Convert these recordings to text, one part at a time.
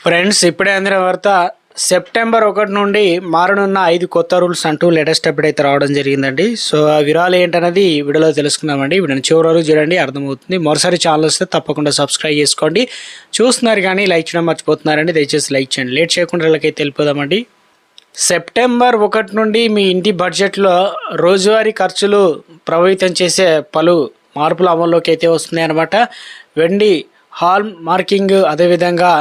Friends ఇప్పుడే అందిన వార్త సెప్టెంబర్ ఒకటి నుండి మారనున్న ఐదు కొత్త రూల్స్ అంటూ లేటెస్ట్ అప్డేట్ అయితే రావడం జరిగిందండి. సో ఆ వివరాలు ఏంటనేది వీడియోలో తెలుసుకుందామండి. వీడియోని చివరి వరకు చూడండి అర్థమవుతుంది. మరోసారి ఛానల్ వస్తే తప్పకుండా సబ్స్క్రైబ్ చేసుకోండి. చూస్తున్నారు కానీ లైక్ చేయడం మర్చిపోతున్నారండి. దయచేసి లైక్ చేయండి. లేట్ చేయకుండా వీళ్ళకైతే వెళ్ళిపోదామండి సెప్టెంబర్ ఒకటి నుండి మీ ఇంటి బడ్జెట్లో రోజువారీ ఖర్చులు ప్రభావితం చేసే పలు మార్పులు అమల్లోకి అయితే వస్తున్నాయి అనమాట వెండి హాల్ మార్కింగ్ అదేవిధంగా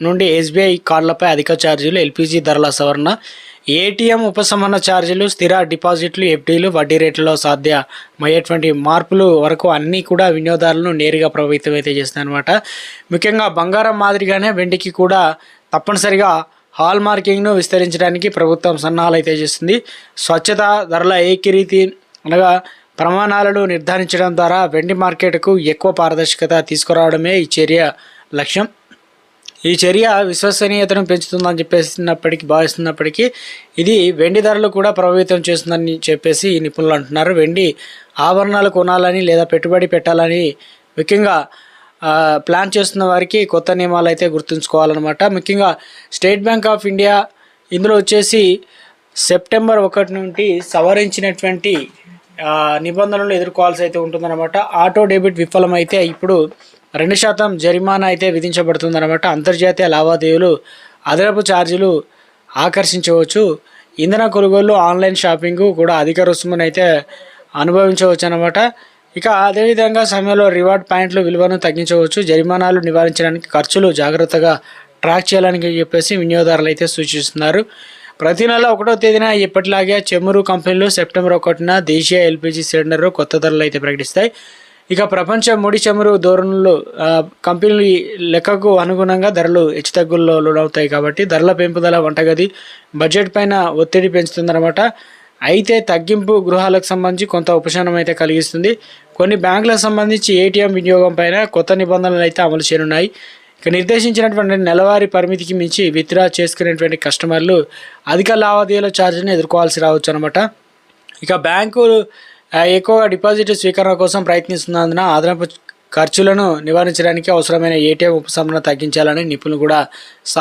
నుండి ఎస్బీఐ కార్డులపై అధిక ఛార్జీలు ఎల్పిజి ధరల సవరణ ఏటీఎం ఉపశమన ఛార్జీలు స్థిర డిపాజిట్లు ఎఫ్డీలు వడ్డీ రేట్లలో సాధ్యమయ్యేటువంటి మార్పులు వరకు అన్నీ కూడా వినియోగదారులను నేరుగా ప్రభావితం అయితే చేస్తాయన్నమాట ముఖ్యంగా బంగారం మాదిరిగానే వెండికి కూడా తప్పనిసరిగా హాల్ మార్కింగ్ను విస్తరించడానికి ప్రభుత్వం సన్నాహాలు అయితే చేస్తుంది స్వచ్ఛత ధరల ఏకరీతి అనగా ప్రమాణాలను నిర్ధారించడం ద్వారా వెండి మార్కెట్కు ఎక్కువ పారదర్శకత తీసుకురావడమే ఈ చర్య లక్ష్యం. ఈ చర్య విశ్వసనీయతను పెంచుతుందని చెప్పేసినప్పటికీ భావిస్తున్నప్పటికీ ఇది వెండి ధరలు కూడా ప్రభావితం చేస్తుందని చెప్పేసి ఈ నిపుణులు అంటున్నారు. వెండి ఆభరణాలు కొనాలని లేదా పెట్టుబడి పెట్టాలని ముఖ్యంగా ప్లాన్ చేస్తున్న వారికి కొత్త నియమాలు అయితే గుర్తుంచుకోవాలన్నమాట. ముఖ్యంగా స్టేట్ బ్యాంక్ ఆఫ్ ఇండియా ఇందులో వచ్చేసి సెప్టెంబర్ ఒకటి నుండి సవరించినటువంటి నిబంధనలు ఎదుర్కోవాల్సి అయితే ఉంటుందన్నమాట. ఆటో డెబిట్ విఫలమైతే ఇప్పుడు రెండు శాతం జరిమానా అయితే విధించబడుతుందన్నమాట. అంతర్జాతీయ లావాదేవీలు అదనపు ఛార్జీలు ఆకర్షించవచ్చు. ఇంధన కొనుగోలు ఆన్లైన్ షాపింగ్ కూడా అధిక రుసుమును అయితే అనుభవించవచ్చు అనమాట ఇక అదేవిధంగా సమయంలో రివార్డ్ పాయింట్లు విలువను తగ్గించవచ్చు. జరిమానాలు నివారించడానికి ఖర్చులు జాగ్రత్తగా ట్రాక్ చేయాలని చెప్పేసి వినియోగదారులు అయితే సూచిస్తున్నారు. ప్రతి నెల ఒకటో తేదీన ఇప్పటిలాగే చెమురు కంపెనీలు సెప్టెంబర్ ఒకటిన దేశీయ ఎల్పిజి సిలిండర్ కొత్త ధరలు అయితే ప్రకటిస్తాయి. ఇక ప్రపంచ ముడి చమురు ధోరణులు కంపెనీలు లెక్కకు అనుగుణంగా ధరలు హెచ్చుతగ్గుల్లో లోనవుతాయి కాబట్టి ధరల పెంపుదల వంటగది బడ్జెట్ పైన ఒత్తిడి పెంచుతుందన్నమాట. అయితే తగ్గింపు గృహాలకు సంబంధించి కొంత ఉపశమనం అయితే కలిగిస్తుంది. కొన్ని బ్యాంకులకు సంబంధించి ఏటీఎం వినియోగం పైన కొత్త నిబంధనలు అయితే అమలు చేయనున్నాయి. ఇక నిర్దేశించినటువంటి నెలవారీ పరిమితికి మించి విత్డ్రా చేసుకునేటువంటి కస్టమర్లు అధిక లావాదేవీల ఛార్జీని ఎదుర్కోవాల్సి రావచ్చు అనమాట ఇక బ్యాంకులు ఎక్కువగా డిపాజిట్ స్వీకరణ కోసం ప్రయత్నిస్తున్నందున అదనపు ఖర్చులను నివారించడానికి అవసరమైన ఏటీఎం ఉపశమనం తగ్గించాలని నిపుణులు కూడా సలహా